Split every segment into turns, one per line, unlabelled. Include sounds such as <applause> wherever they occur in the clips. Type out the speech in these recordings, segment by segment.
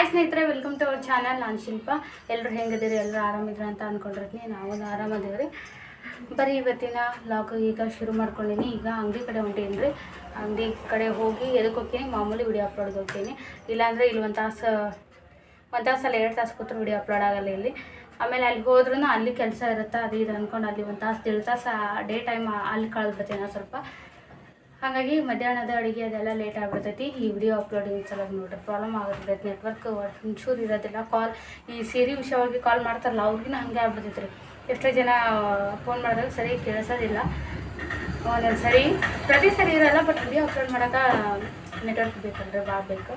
Hi ಸ್ನೇಹಿತರೆ welcome to our channel ನಾನು ಶಿಲ್ಪ. ಎಲ್ಲರೂ ಹೆಂಗಿದ್ದೀರಿ? ಎಲ್ಲರೂ ಆರಾಮಿದ್ರೆ ಅಂತ ಅಂದ್ಕೊಂಡಿರ್ತೀನಿ ನಾವು ಆರಾಮದೇವ್ರಿ. ಬರೀ ಇವತ್ತಿನ ಲಾಕ್ ಈಗ ಶುರು ಮಾಡ್ಕೊಂಡಿನಿ. ಈಗ ಅಂಗಡಿ ಕಡೆ ಹೊಂಟೀನಿ ರೀ ಅಂಗಡಿ ಕಡೆ ಹೋಗಿ ಎದಕ್ಕೆ ಹೋಗ್ತೀನಿ? ಮಾಮೂಲಿ ವಿಡಿಯೋ ಅಪ್ಲೋಡ್ ಹೋಗ್ತೀನಿ. ಇಲ್ಲಾಂದರೆ ಇಲ್ಲಿ ಒಂದು ತಾಸು, ಒಂದು ತಾಸಲ್ಲಿ ಎರಡು ತಾಸು ಕೂತ್ರು ವಿಡಿಯೋ ಅಪ್ಲೋಡ್ ಆಗಲ್ಲ ಇಲ್ಲಿ. ಆಮೇಲೆ ಅಲ್ಲಿ ಹೋದ್ರೂ ಅಲ್ಲಿ ಕೆಲಸ ಇರುತ್ತೆ? ಅದು ಇದು ಅಂದ್ಕೊಂಡು ಅಲ್ಲಿ ಒಂದು ತಾಸು ಎರಡು ತಾಸು ಡೇ ಟೈಮ್ ಅಲ್ಲಿ ಕಳೆದು ಬರ್ತೀನಿ ಸ್ವಲ್ಪ. ಹಾಗಾಗಿ ಮಧ್ಯಾಹ್ನದ ಅಡುಗೆ ಅದೆಲ್ಲ ಲೇಟ್ ಆಗ್ಬಿಡ್ತೈತಿ. ಈ ವಿಡಿಯೋ ಅಪ್ಲೋಡಿಂಗ್ ಸಲುವಾಗಿ ನೋಡ್ರಿ ಪ್ರಾಬ್ಲಮ್ ಆಗಿರ್ತೈತಿ ನೆಟ್ವರ್ಕ್ ಒಂಚೂರು ಇರೋದಿಲ್ಲ. ಕಾಲ್ ಈ ಸೀರೆ ವಿಷಯವಾಗಿ ಕಾಲ್ ಮಾಡ್ತಾರಲ್ಲ, ಅವ್ರಿಗಿನ ಹಾಗೆ ಆಗ್ಬಿಡ್ತೈತೆ ರೀ ಎಷ್ಟೋ ಜನ ಫೋನ್ ಮಾಡಿದಾಗ ಸರಿ ಕೇಳಿಸೋದಿಲ್ಲ. ಒಂದೊಂದು ಸರಿ, ಪ್ರತಿ ಸರಿ ಇರಲ್ಲ ಬಟ್ ವಿಡಿಯೋ ಅಪ್ಲೋಡ್ ಮಾಡೋಕೆ ನೆಟ್ವರ್ಕ್ ಬೇಕಂದ್ರೆ ಭಾಳ ಬೇಕು.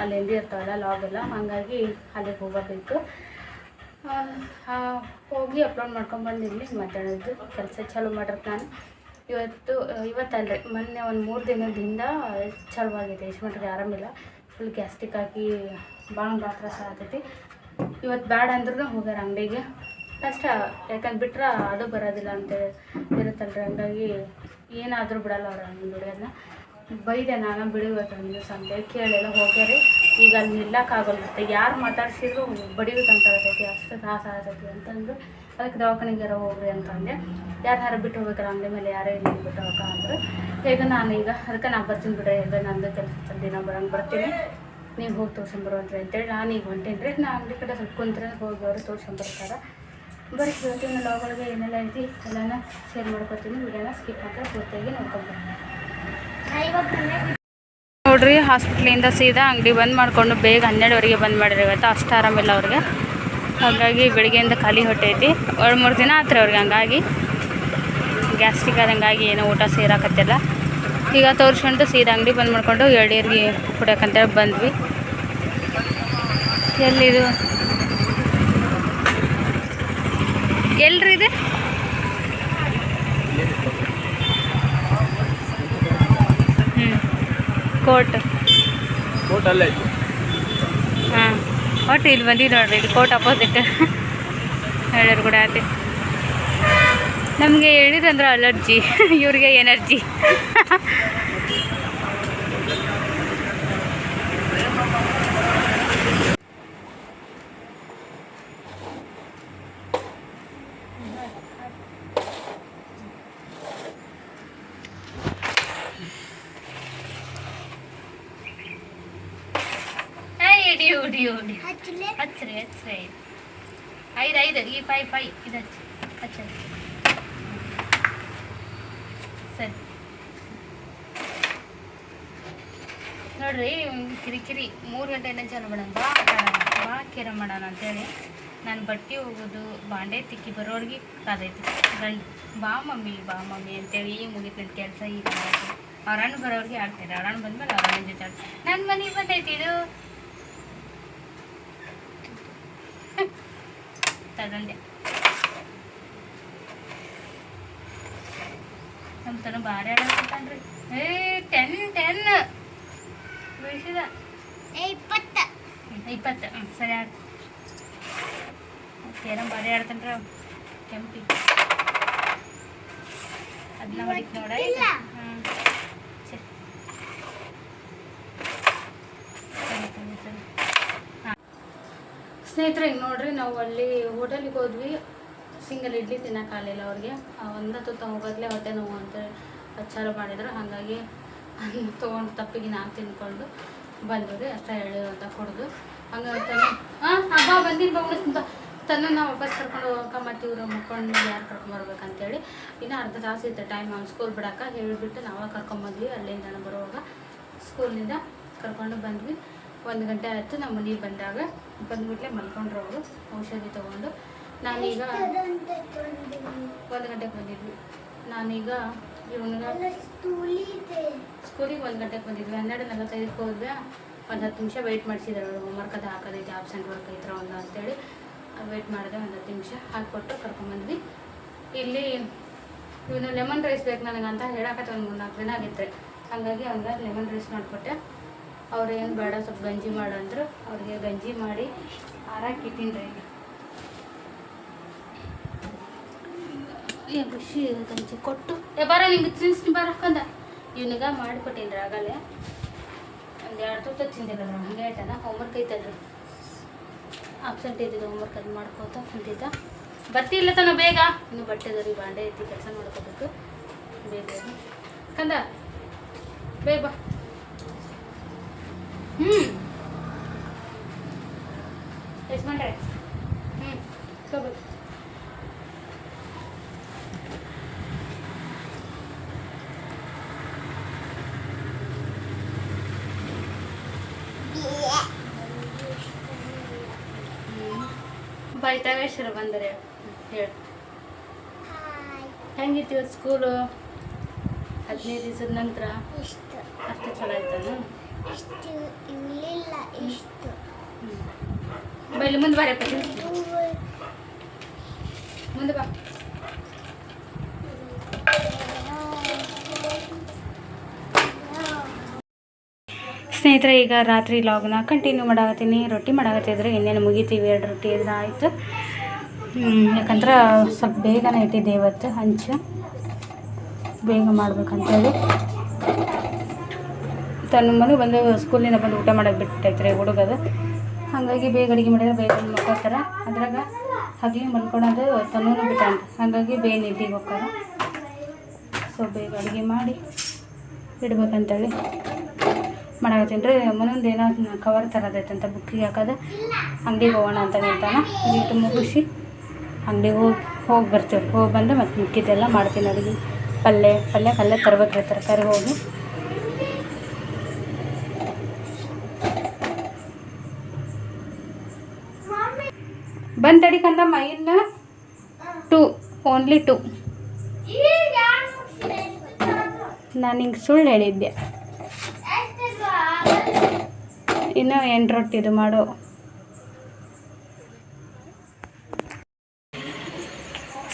ಅಲ್ಲಿ ಎಂದಿ ಇರ್ತಾವಲ್ಲ ಲಾಗ್ ಎಲ್ಲ. ಹಾಗಾಗಿ ಅಲ್ಲಿಗೆ ಹೋಗಬೇಕು. ಹೋಗಿ ಅಪ್ಲೋಡ್ ಮಾಡ್ಕೊಂಬಂದಿಲ್ಲಿ ಮಧ್ಯಾಹ್ನದ್ದು ಕೆಲಸ ಚಾಲೂ ಮಾಡಿರ್ತ ನಾನು. ಇವತ್ತು ಇವತ್ತಲ್ರಿ, ಮೊನ್ನೆ ಒಂದು ಮೂರು ದಿನದಿಂದ ಚಾಲು ಆಗಿದೆ ಯಶಮಂಟ್ರಿಗೆ ಆರಾಮಿಲ್ಲ ಫುಲ್ ಗ್ಯಾಸ್ಟಿಕ್ ಹಾಕಿ ಭಾಳ ತ್ರಾಸ ಆಗ್ತೈತಿ ಇವತ್ತು ಬ್ಯಾಡ ಅಂದ್ರೂ ಹೋಗ್ಯಾರ ಅಂಗಡಿಗೆ. ಕಷ್ಟ ಯಾಕಂದ್ರೆ ಬಿಟ್ರೆ ಅದು ಬರೋದಿಲ್ಲ ಅಂತೇಳಿ ಇರುತ್ತಲ್ರಿ, ಹಂಗಾಗಿ ಏನಾದರೂ ಬಿಡಲ್ಲ ಅವ್ರು ದುಡಿಯೋದನ್ನ ಬೈದೆ, ನಾನು ಬಿಡಿಬೇಕು ಇವತ್ತು ಸಂತೆ ಕೇಳೆಲ್ಲ, ಹೋಗ್ಯಾರಿ. ಈಗ ಅಲ್ಲಿ ನಿಲ್ಲಕ್ಕಾಗಲ್ಲ ಯಾರು ಮಾತಾಡ್ಸಿದ್ರು ಬಡಿಬೇಕಂತ ಆಗ್ತೈತಿ ಅಷ್ಟು ತ್ರಾಸ ಆಗ್ತೈತಿ ಅಂತಂದ್ರು ಅದಕ್ಕೆ ದವಾಖಾನೆಗಾರ ಹೋಗ್ರಿ ಅಂತಂದೆ ಯಾರು ಯಾರು ಬಿಟ್ಟು ಹೋಗ್ಬೇಕಾರ ಅಂಗಡಿ ಮೇಲೆ, ಯಾರೇ ಇಲ್ಲಿ ಬಿಟ್ಟು ಹೋಗ ಅಂದ್ರೆ. ಈಗ ನಾನು ಈಗ, ಅದಕ್ಕೆ ನಾನು ಬರ್ತೀನಿ ಬಿಡ್ರಿ, ಈಗ ನಂದು ಕೆಲಸ ದಿನ ಬರಂಗೆ ಬರ್ತೀನಿ. ನೀವು ಹೋಗಿ ತೋರ್ಸ್ಕೊಂಬರುವಂತ್ರಿ ಅಂತೇಳಿ ನಾನು ಈಗ ಹೊಂಟೀನಿ ರೀ. ನಾ ಅಂಗಡಿ ಕಡೆ ಸ್ವಲ್ಪ ಕುಂತ್ರೆ ಹೋಗಿ ಅವರು ತೋರ್ಸ್ಕೊಂಬರ್ತಾರೆ ಬರೀ ಇವತ್ತಿನ ಲಾಗೊಳಗೆ ಏನೆಲ್ಲ ಐತಿ ಎಲ್ಲನ ಶೇರ್ ಮಾಡ್ಕೊತೀನಿ. ವಿಡಿಯೋನ ಸ್ಕಿಪ್ ಹಾಕಿ ಪೂರ್ತಿಯಾಗಿ ನೋಡ್ಕೊಂಡ್ಬರ್ತೀನಿ ನೋಡ್ರಿ ಹಾಸ್ಪಿಟ್ಲಿಂದ ಸೀದಾ ಅಂಗಡಿ ಬಂದ್ ಮಾಡಿಕೊಂಡು ಬೇಗ ಹನ್ನೆರಡುವರೆಗೆ ಬಂದ್ ಮಾಡಿರಿ ಇವತ್ತು ಅಷ್ಟು ಆರಾಮಿಲ್ಲ ಅವ್ರಿಗೆ. ಹಾಗಾಗಿ ಬೆಳಿಗ್ಗೆಯಿಂದ ಖಾಲಿ ಹೊಟ್ಟೆ ಐತಿ. ಎರಡು ಮೂರು ದಿನ ಆತ್ರಿ ಅವ್ರಿಗೆ ಹಂಗಾಗಿ. ಗ್ಯಾಸ್ಟ್ರಿಕ್ ಆದಂಗಾಗಿ ಏನೋ ಊಟ ಸೇರಾಕತ್ತಿಲ್ಲ. ಈಗ ತೋರಿಸ್ಕೊಂಡು ಸೀದಾ ಅಂಗಡಿ ಬಂದ್ ಮಾಡ್ಕೊಂಡು ಎಳ್ನೀರಿಗೆ ಕುಡಿಯೋಕಂತೇಳಿ ಬಂದ್ವಿ. ಎಲ್ಲಿದು? ಎಲ್ರಿ ಇದು? ಹ್ಞೂ ಕೋಟ್
ಕೋಟ್ ಅಲ್ಲೇ
ಒಟ್ಟು ಇಲ್ಲಿ ಬಂದಿದ್ದು ನೋಡ್ರಿ, ಇಲ್ಲಿ ಕೋರ್ಟ್ ಅಪೋಸಿಟ್ ಹೇಳೋರು ಕೂಡ ಆಯ್ತು. ನಮಗೆ ಹೇಳಿದಂದ್ರೆ ಅಲರ್ಜಿ ಇವ್ರಿಗೆ ಎನರ್ಜಿ ಹಚ್ಚ್ರಿ ಹಚ್ಚ್ರಿ, ಐದು. ಐದು ಈ ಫೈ ಫೈ ಇದು ಸರಿ. ನೋಡ್ರಿ ಕಿರಿಕಿರಿ ಮೂರು ಗಂಟೆಯಿಂದ ಜನ ಮಾಡೋಣ. ಬಾ ಬಾ ಕೇರ ಮಾಡೋಣ ಅಂತೇಳಿ. ನಾನು ಬಟ್ಟೆ ಹೋಗೋದು ಬಾಂಡೆ ತಿಕ್ಕಿ ಬರೋರಿಗೆ ಕಾದೈತಿ. ಗಂಡು ಬಾ, ಮಮ್ಮಿ ಬಾ, ಮಮ್ಮಿ ಅಂತೇಳಿ ಈ ಮುಗೀತು ನನ್ನ ಕೆಲಸ ಈಗ ಅವ್ರ ಅಣ್ಣ ಬರೋರಿಗೆ ಆಡ್ತಾರೆ ಅವ್ರ ಬಂದ ಅಣ್ಣ ಜೊತೆ ಆಡ್ತಾರೆ. ನನ್ನ ಮನೆಗೆ ಬಂದೈತಿ ಇದು. ತಗೊಂಡೆ. ನಮ್ಮ ತನ ಭಾರಿ ಆಡಕತ್ತಾನ್ರಿ. ಏ ಟೆನ್ ಟೆನ್ ಬೆಳೆಸಿದ
ಇಪ್ಪತ್ತು.
ಇಪ್ಪತ್ತು. ಹ್ಞೂ ಸರಿ ಆಯ್ತು. ಏನೋ ಭಾರಿ ಆಡ್ತಾನ್ರಿ ಕೆಂಪಿ. ಅದನ್ನ ಹೊಡಿಕ್ ನೋಡ ಹ್ಞೂ ಸರಿ ಸರಿ ಸರಿ ಸರಿ ಸ್ನೇಹಿತರೆ, ಈಗ ನೋಡ್ರಿ, ನಾವು ಅಲ್ಲಿ ಹೋಟೆಲಿಗೆ ಹೋದ್ವಿ. ಸಿಂಗಲ್ ಇಡ್ಲಿ ತಿನ್ನೋಕ್ಕಾಗಲಿಲ್ಲ ಅವ್ರಿಗೆ. ಒಂದು ತುತ್ತ ಹೋಗೋದ್ಲೇ ಹೊಟ್ಟೆ ನೋವು ಅಂತ ಪ್ರಚಾರ ಮಾಡಿದ್ರು. ಹಾಗಾಗಿ <laughs> ತೊಗೊಂಡು ತಪ್ಪಿಗೆ ನಾನು ತಿನ್ಕೊಂಡು ಬಂದ್ವಿ ಅಷ್ಟೇ ಹೇಳಿ ಅಂತ ಕೊಡೋದು. ಹಂಗಾಗಿ ತನ್ನ ಹಾಂ ಹಬ್ಬ ಬಂದಿನ ಬಾ ತನ್ನ ನಾವು ವಾಪಸ್ ಕರ್ಕೊಂಡು ಹೋಗಕ್ಕ ಮತ್ತು ಇವರು ಮುಕ್ಕೊಂಡು ಯಾರು ಕರ್ಕೊಂಬರ್ಬೇಕಂತೇಳಿ ಇನ್ನು ಅರ್ಧ ತಾಸು ಇತ್ತು ಟೈಮ್ ಅವ್ನು ಸ್ಕೂಲ್ ಬಿಡಕ್ಕೆ. ಹೇಳಿಬಿಟ್ಟು ನಾವೇ ಕರ್ಕೊಂಬಂದ್ವಿ ಅಲ್ಲಿಂದ ಬರುವಾಗ ಸ್ಕೂಲಿಂದ ಕರ್ಕೊಂಡು ಬಂದ್ವಿ. ಒಂದು ಗಂಟೆ ಆಯಿತು ನಮ್ಮ ಮನೆಗೆ ಬಂದಾಗ ಬಂದ್ಬಿಟ್ಲೆ ಮಲ್ಕೊಂಡ್ರು ಅವರು ಔಷಧಿ ತೊಗೊಂಡು. ನಾನೀಗ ಒಂದು ಗಂಟೆಗೆ ಬಂದಿದ್ವಿ. ನಾನೀಗ ಇವನಿಗೆ ಸ್ಕೂಲಿಗೆ ಒಂದು ಗಂಟೆಗೆ ಬಂದಿದ್ವಿ. ಹನ್ನೆರಡು ನಲವತ್ತೈದಕ್ಕೆ ಹೋದ್ವಿ. ಒಂದು ಹತ್ತು ನಿಮಿಷ ವೆಯ್ಟ್ ಮಾಡಿಸಿದ್ರು ಅವರು. ಹೋಮ್ವರ್ಕ್ ಅದು ಹಾಕೋದೈತೆ ಆಬ್ಸೆಂಟ್ ವರ್ಕ್ ಐತ್ರ ಒಂದು ಅಂತೇಳಿ. ವೆಯ್ಟ್ ಮಾಡಿದೆ ಒಂದು ಹತ್ತು ನಿಮಿಷ. ಹಾಕ್ಕೊಟ್ಟು ಕರ್ಕೊಂಬಂದ್ವಿ ಇಲ್ಲಿ ಇವನು ಲೆಮನ್ ರೈಸ್ ಬೇಕು ನನಗೆ ಅಂತ ಹೇಳಕತ್ತೆ ಒಂದು ಮೂರ್ನಾಲ್ಕು ದಿನ ಆಗಿತ್ತು ಹಾಗಾಗಿ ಅವ್ನಿಗೆ ಲೆಮನ್ ರೈಸ್ ಮಾಡಿಕೊಟ್ಟೆ. ಅವ್ರು ಏನು ಬೇಡ, ಸ್ವಲ್ಪ ಗಂಜಿ ಮಾಡಂದ್ರು ಅವ್ರಿಗೆ ಗಂಜಿ ಮಾಡಿ ಆರಾಕಿಟ್ಟಿನಿ ರೀ. ಈಗ ಏ, ಖುಷಿ ಗಂಜಿ ಕೊಟ್ಟು. ಏ, ಬರ, ನಿಂಗೆ ತಿನ್ಸ್ತೀನಿ ಬರ ಕಂದ ಇವನಿಗ ಮಾಡಿಕೊಟ್ಟೀನಿ ರೀ ಆಗಲೇ. ಒಂದು ಎರಡು ತುತ್ತ ತಿಂದಿಲ್ಲ ಹಂಗೆ ಹೇಳ್ತಾನ ಹೋಮ್ವರ್ಕ್ ಐತಲ್ರಿ ಆಬ್ಸೆಂಟ್ ಇದ್ದಿದ್ದು ಹೋಮ್ವರ್ಕ್ ಅದು ಮಾಡ್ಕೋತ ಕುಂತಿದ್ದ. ಬರ್ತಿಲ್ಲ ತನ ಬೇಗ. ಇನ್ನು ಬಟ್ಟೆ ಅದರಿ ಬಾಂಡೆ ಐತಿ, ಕೆಲಸ ಮಾಡ್ಕೋಬೇಕು. ಬೇಗ ಕಂದ ಬೇಗ ಬಾ. ಹ್ಞೂ ಯಜಮಾನ್ರೆ ಹ್ಞೂ ತಗೋ. ಬೈತಾವೇಶ್ವರ ಬಂದರೆ. ಹೇಳಿ. ಹೆಂಗಿತ್ತು ಇವತ್ತು ಸ್ಕೂಲು ಹದಿನೈದು ದಿವಸದ ನಂತರ? ಅಷ್ಟು ಚಲೋ ಆಯ್ತಾನು?
ಇಷ್ಟು ಇರಲಿಲ್ಲ ಇಷ್ಟು.
ಬೈಲಿ ಮುಂದೆ ಬಾರಪ್ಪ ಮುಂದೆ ಬಾ. ಸ್ನೇಹಿತರೆ ಈಗ ರಾತ್ರಿ ಲಾಗ್ನ ಕಂಟಿನ್ಯೂ ಮಾಡಾಕತ್ತೀನಿ. ರೊಟ್ಟಿ ಮಾಡಾಕತ್ತಿದ್ರೆ ಇನ್ನೇನು ಮುಗಿತೀವಿ. ಎರಡು ರೊಟ್ಟಿ ಇದ್ರೆ ಆಯಿತು. ಯಾಕಂದ್ರೆ ಸ್ವಲ್ಪ ಬೇಗನೆ ಇಟ್ಟಿದ್ದೆ ಇವತ್ತು ಹಂಚು. ಬೇಗ ಮಾಡ್ಬೇಕಂತೇಳಿ. ತನ್ನ ಮನೆಗೆ ಬಂದು ಸ್ಕೂಲಿಂದ ಬಂದು ಊಟ ಮಾಡೋಕೆ ಬಿಟ್ಟೈತ್ರಿ ಹುಡುಗದು. ಹಾಗಾಗಿ ಬೇಗ ಅಡುಗೆ ಮಾಡಿದ್ರೆ ಬೇಗ ಮಲ್ಕೋತಾರೆ. ಅದ್ರಾಗ ಹಗಲಿ ಮಲ್ಕೊಳೋದು ತನ್ನೂ ಬಿಟ್ಟಂತ ಹಾಗಾಗಿ ಬೇಗ ನಿದ್ದಿಗೆ ಹೋಗ್ತಾರೆ. ಸೊ ಬೇಗ ಅಡುಗೆ ಮಾಡಿ ಇಡ್ಬೇಕಂತೇಳಿ ಮಾಡಾಕತ್ತೀನಿ. ರೀ ಮುಂದೊಂದು ಏನೋ ಕವರ್ ತರೋದೈತಂತ ಬುಕ್ಕಿಗೆ ಹಾಕೋದು. ಅಂಗಡಿಗೆ ಹೋಗೋಣ ಅಂತ ನಿಂತಾನ ಇಟ್ಟು ಮುಗಿಸಿ ಅಂಗಡಿಗೆ ಹೋಗಿ ಹೋಗಿ ಬರ್ತೀವಿ. ಹೋಗಿ ಬಂದು ಮತ್ತು ಮಿಕ್ಕಿದ್ದೆಲ್ಲ ಮಾಡ್ತೀನಿ ಅಡುಗೆ. ಪಲ್ಯ ಪಲ್ಯ ಪಲ್ಯ ತರ್ಬೇಕ್ರಿ ತರಕಾರಿ ಹೋಗಿ. ಬಂದು ತಡಿ ಕಂದಮ್ಮ ಟು ಓನ್ಲಿ ಟು ನಾನು ಹಿಂಗೆ ಸುಳ್ಳು ಹೇಳಿದ್ದೆ. ಇನ್ನು ಎಂಟು ರೊಟ್ಟಿ ಇದು ಮಾಡು.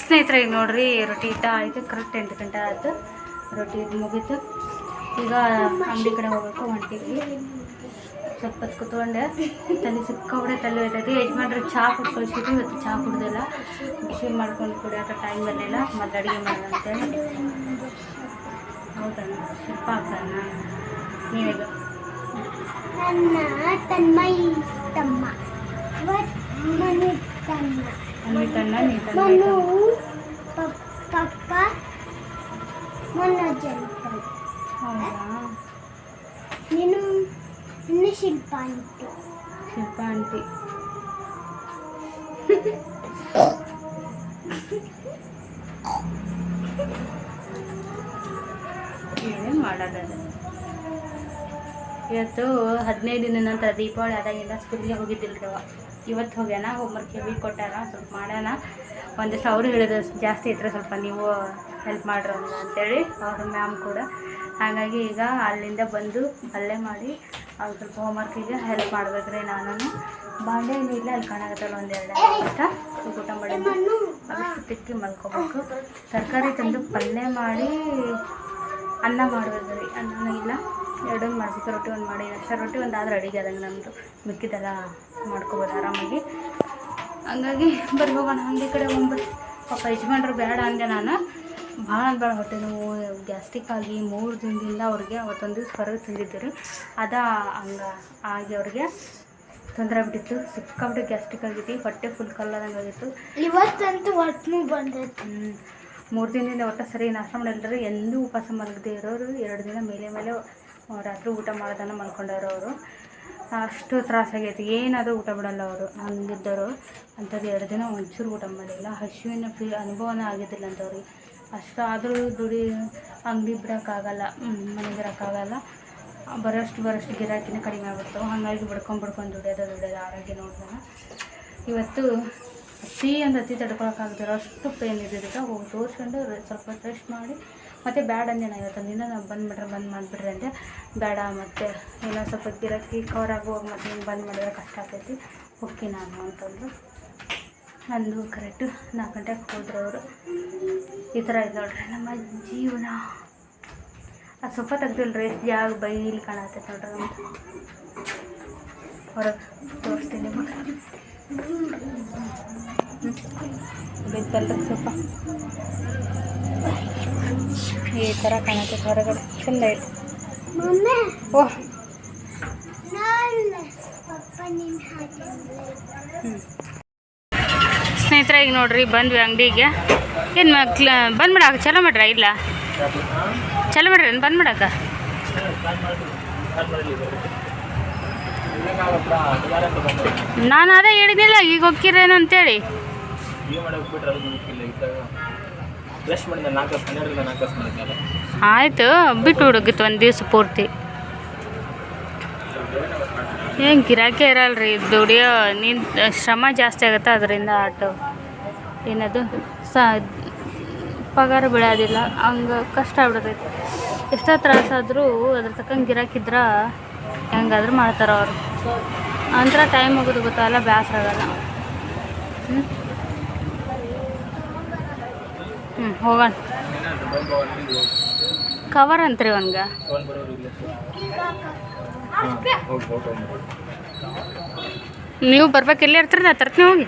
ಸ್ನೇಹಿತರೆ, ಈಗ ನೋಡ್ರಿ, ರೊಟ್ಟಿ ಇಟ್ಟ ಆಯಿತು ಕರೆಕ್ಟ್ ಎಂಟು ಗಂಟೆ ಆಯಿತು. ರೊಟ್ಟಿ ಇದು ಮುಗೀತು. ಈಗ ಅಂಗಡಿ ಕಡೆ ಹೋಗ್ಬೇಕು ಹೊಂಟಿದ್ವಿ ಸ್ವಲ್ಪ ಹೊತ್ತು ಕುತ್ಕೊಂಡೆ. ತಲೆ ಸಿಕ್ಕಾಬಿಡೆ ತಲೆ ಹೋಯ್ತೈತಿ ಯಜಮಾನ್ರು ಚಹಾ ಕೊಟ್ಟು ಕಳಿಸಿದ್ರು. ಇವತ್ತು ಚಹಾ ಕುಡ್ದಿಲ್ಲ. ಬಿಸಿ ಮಾಡ್ಕೊಂಡು ಕುಡಿಯೋಕೆ ಟೈಮ್ ಬರಲಿಲ್ಲ ಮತ್ತು ಅಡುಗೆ ಮಾಡೋಣ ಅಂತೇಳಿ ಹೌದಣ್ಣ. ಸ್ವಲ್ಪ ಹಾಕಣ್ಣ ನೀವೇ
ನನ್ನ ತನ್ಮಯಿ ತಮ್ಮ ಮನು ತಮ್ಮ
ನೀ ಆಂಟಿ ಏನೇನು ಮಾಡೋದದು? ಇವತ್ತು ಹದಿನೈದು ದಿನ ನಂತರ ದೀಪಾವಳಿ ಆದಾಗಿಂದ ಸ್ಕೂಲಿಗೆ ಅವ ಇವತ್ತು ಹೋಗ್ಯಾನ ಹೋಮ್ವರ್ಕ್ ಹೆವಿ ಕೊಟ್ಟಾರ ಸ್ವಲ್ಪ ಮಾಡೋಣ ಒಂದಿಷ್ಟು ಅವರು ಹೇಳಿದ್ರು, ಜಾಸ್ತಿ ಇದ್ರೆ ಸ್ವಲ್ಪ ನೀವು ಹೆಲ್ಪ್ ಮಾಡ್ರಿ ಅಂತೇಳಿ ಅವರು ಮ್ಯಾಮ್ ಕೂಡ. ಹಾಗಾಗಿ ಈಗ ಅಲ್ಲಿಂದ ಬಂದು ಅಲ್ಲೇ ಮಾಡಿ ಅವ್ರು ಸ್ವಲ್ಪ ಹೋಮ್ವರ್ಕಿಗೆ ಹೆಲ್ಪ್ ಮಾಡ್ಬೇಕ್ರಿ ನಾನು ಬಾಂಡೆ ಇಲ್ಲ ಅಲ್ಲಿ ಕಾಣಾಗತ್ತಲ್ಲ ಒಂದೆರಡು ಅಷ್ಟ. ಊಟ ಮಾಡಿ ತಿಕ್ಕಿ ಮಲ್ಕೋಬೇಕು. ತರಕಾರಿ ತಂದು ಪಲ್ಯ ಮಾಡಿ ಅನ್ನ ಮಾಡ್ಬೇಕು ರೀ ಅನ್ನನೂ ಇಲ್ಲ. ಎರಡೊಂದು ಮಾಡ್ಬೇಕು, ರೊಟ್ಟಿ ಒಂದು ಮಾಡಿ. ಅಷ್ಟೇ ರೊಟ್ಟಿ ಒಂದು ಆದ್ರೆ ಅಡಿಗೆ ಅದಂಗೆ ನಮ್ಮದು ಮಿಕ್ಕಿದೆಲ್ಲ ಮಾಡ್ಕೋಬೋದು ಆರಾಮಾಗಿ. ಹಂಗಾಗಿ ಬರ್ಬೋಗೋಣ ಹೋಗೋಣ. ಅಂಗಡಿ ಕಡೆ ಒಂದು ಪಾಪ ಯಜಮಾನ್ರು ಬೇಡ ಅಂದೆ ನಾನು. ಭಾಳ ಭಾಳ ಹೊಟ್ಟೆ ನೋವು ಗ್ಯಾಸ್ಟ್ರಿಕ್ ಆಗಿ ಮೂರು ದಿನದಿಂದ ಅವ್ರಿಗೆ ಅವತ್ತೊಂದು ದಿವ್ಸ ಹೊರಗೆ ತಿಂದಿದ್ದರು. ಅದ ಹಂಗ ಆಗಿ ಅವ್ರಿಗೆ ತೊಂದರೆ ಆಗ್ಬಿಟ್ಟಿತ್ತು. ಸಿಕ್ಕಾಬಿಟ್ಟು ಗ್ಯಾಸ್ಟಿಕ್ ಆಗಿತ್ತು ಹೊಟ್ಟೆ ಫುಲ್ ಕಲ್ಲದಂಗೆ ಆಗಿತ್ತು.
ಇವತ್ತಂತೂ ಹೊಟ್ಟೆ ಬಂದೈತೆ.
ಮೂರು ದಿನದಿಂದ ಒಟ್ಟು ಸರಿ ನಾಷ್ಟ ಮಾಡಿಲ್ಲರಿ ಎಂದೂ ಉಪವಾಸ ಮಲಗದೆ ಇರೋರು ಎರಡು ದಿನ ಮೇಲೆ ಮೇಲೆ ರಾತ್ರಿ ಊಟ ಮಾಡೋದನ್ನ ಮಲ್ಕೊಂಡವ್ರು ಅವರು. ಅಷ್ಟು ತ್ರಾಸಾಗೈತಿ ಏನಾದರೂ ಊಟ ಬಿಡಲ್ಲ ಅವರು. ಹಂಗಿದ್ದವರು. ಅಂಥದ್ದು ಎರಡು ದಿನ ಒಂಚೂರು ಊಟ ಮಾಡಿಲ್ಲ. ಹಸುವಿನ ಫ್ರೀ ಅನುಭವನೇ ಆಗಿದ್ದಿಲ್ಲ ಅಂತವ್ರಿಗೆ. ಅಷ್ಟು ದುಡಿ ಅಂಗಡಿ ಬಿಡೋಕ್ಕಾಗಲ್ಲ ಮನೆಗೆ ಇರೋಕ್ಕಾಗಲ್ಲ ಬರೋಷ್ಟು ಬರೋಷ್ಟು ಗಿರಾಕಿನೇ ಕಡಿಮೆ ಆಗುತ್ತೆ ಹಾಗಾಗಿ ಬಿಡ್ಕೊಂಡು ಬಿಡ್ಕೊಂಡು ದುಡಿಯೋದು ದುಡಿಯೋದು ಆರೋಗ್ಯ ನೋಡಿದಾಗ. ಇವತ್ತು ಅತಿ ಅಂದ್ರೆ ಅತಿ ತಡ್ಕೊಳಕ್ಕಾಗ್ದಿರೋ ಅಷ್ಟು ಪೇನ್ ಇದ್ದಿದ್ದಕ್ಕೆ ಹೋಗಿ ತೋರಿಸ್ಕೊಂಡು ಸ್ವಲ್ಪ ರೆಸ್ಟ್ ಮಾಡಿ. ಮತ್ತು ಬ್ಯಾಡ ಅಂದೆ ನಾನು ಇವತ್ತೊಂದು ದಿನ ನಾವು ಬಂದುಬಿಟ್ರೆ ಬಂದ್ ಮಾಡಿಬಿಡ್ರಿ ಅಂದರೆ ಬೇಡ ಮತ್ತು ಏನೋ ಸ್ವಲ್ಪ ಗಿರಾಕಿ ಕವರ್ ಆಗುವಾಗ ಮತ್ತೆ ಹಿಂಗೆ ಬಂದ್ ಮಾಡಿದ್ರೆ ಕಷ್ಟ ಆಗ್ತೈತಿ. ಹೋಗಿ ನಾನು ಅಂತಂದ್ರು. ಅಂದು ಕರೆಕ್ಟು ನಾಲ್ಕು ಗಂಟೆಗೆ ಹೋದ್ರು ಅವರು. ಈ ಥರ ಇದೆ ನೋಡ್ರಿ ನಮ್ಮ ಜೀವನ. ಆ ಸೊಪ್ಪ ರೀ ಎಷ್ಟು ಜಾಗ ಬೈಲಿ ಕಾಣತ್ತೈತೆ ನೋಡ್ರಿ ನಮ್ಮ ಹೊರಗೆ ತೋರಿಸ್ತೀನಿ ಬಿದ್ದಲ್ಲ ಸ್ವಲ್ಪ ಈ ಥರ ಕಾಣತ್ತೆ ಹೊರಗಡೆ ಚೆಂದ ಐತೆ.
ಮಮ್ಮಿ.
ಓಹ್
ಹ್ಞೂ
ಸ್ನೇಹಿತರೆ, ಈಗ ನೋಡ್ರಿ, ಬಂದ್ವಿ ಅಂಗಡಿಗೆ. ಏನು ಕ್ಲ ಬಂದ್ ಮಾಡಾಕ ಚಲೋ ಮಾಡ್ರ? ಇಲ್ಲ? ಚಲೋ ಮಾಡ್ರಿ ಬಂದ್ ಮಾಡಾಕ ನಾನು ಅದೇ ಹೇಳಿದ್ನಿಲ್ಲ, ಈಗ ಹೋಗ್ತಿರೇನು ಅಂತೇಳಿ. ಆಯಿತು, ಬಿಟ್ಟು ಹುಡುಗಿತ್ತು ಒಂದು ದಿವಸ ಪೂರ್ತಿ. ಏನು ಗಿರಾಕಿ ಇರಲ್ರಿ ದುಡಿಯೋ ನಿನ್ ಶ್ರಮ ಜಾಸ್ತಿ ಆಗುತ್ತೆ ಅದರಿಂದ ಆಟೋ. ಏನದು? ಸ ಪಗಾರ ಬೀಳೋದಿಲ್ಲ ಹಂಗೆ ಕಷ್ಟ ಆಗ್ಬಿಡ್ತೈತಿ. ಎಷ್ಟೋ ತ್ರಾಸಾದರೂ ಅದ್ರ ತಕ್ಕಂಗೆ ಗಿರಾಕಿದ್ರೆ ಹೆಂಗಾದ್ರೂ ಮಾಡ್ತಾರೆ ಅವರು. ಅಂತರ ಟೈಮ್ ಹೋಗೋದು ಗೊತ್ತಾಗಲ್ಲ ಬೇಸರ ಆಗಲ್ಲ. ಹ್ಞೂ ಹ್ಞೂ ಹೋಗೋಣ. ಕವರ್ ಅಂತ್ರಿ ಅವನ್ಗೆ. ನೀವು ಬರ್ಬೇಕು, ಎಲ್ಲಿ ಇರ್ತೀರಿ? ನಾ ತರ್ತೀನಿ ಹೋಗಿ.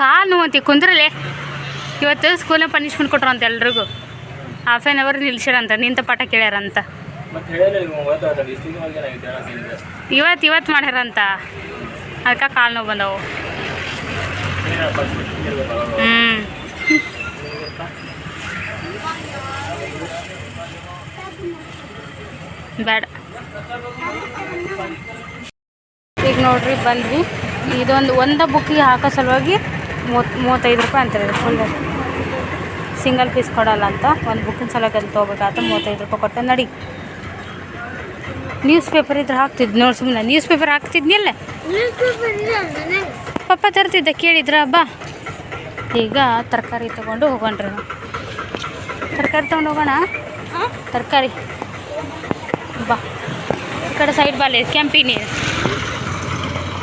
ಕಾಲು ನೋವಂತಿ, ಕುಂದ್ರಲೆ. ಇವತ್ತು ಸ್ಕೂಲ್ ಪನಿಷ್ಮೆಂಟ್ ಕೊಟ್ರು ಅಂತ ಎಲ್ರಿಗೂ. ಹಾಫ್ ಆ್ಯನ್ ಅವರ್ ನಿಲ್ಸಿರಂತ, ನಿಂತ ಪಾಠ ಕೇಳ್ಯಾರಂತ. ಇವತ್ತು ಇವತ್ತು ಮಾಡ್ಯಾರಂತ. ಅದಕ್ಕೆ ಕಾಲು ನೋವು ಬಂದವು. ಹ್ಞೂ ಬೇಡ. ಈಗ ನೋಡ್ರಿ ಬಂದ್ವಿ ಇದೊಂದು ಒಂದು ಬುಕ್ಕಿಗೆ ಹಾಕೋ ಸಲುವಾಗಿ ಮೂವತ್ತು ಮೂವತ್ತೈದು ರೂಪಾಯಿ ಅಂತಾರೆ ಫುಲ್ ಸಿಂಗಲ್ ಪೀಸ್ ಕೊಡಲ್ಲ ಅಂತ. ಒಂದು ಬುಕ್ಕಿನ ಸಲುವಾಗಿ ಅಲ್ಲಿ ತೊಗೋಬೇಕಾತ ಮೂವತ್ತೈದು ರೂಪಾಯಿ ಕೊಟ್ಟೆ ನಡಿ. ನ್ಯೂಸ್ ಪೇಪರ್ ಇದ್ರೆ ಹಾಕ್ತಿದ್ ನೋಡಿ ಸುಮ್ಮನೆ ನ್ಯೂಸ್ ಪೇಪರ್ ಹಾಕ್ತಿದ್ನಿಲ್ಲ ಪಪ್ಪ ತರ್ತಿದ್ದ ಕೇಳಿದ್ರ ಬಾ. ಈಗ ತರಕಾರಿ ತೊಗೊಂಡು ಹೋಗೋಣ್ರಿ ತರಕಾರಿ ತೊಗೊಂಡು ಹೋಗೋಣ? ತರಕಾರಿ. ಬಾ. ಕಡೆ ಸೈಡ್ ಬಾಲೆ ಕೆಂಪಿನಿ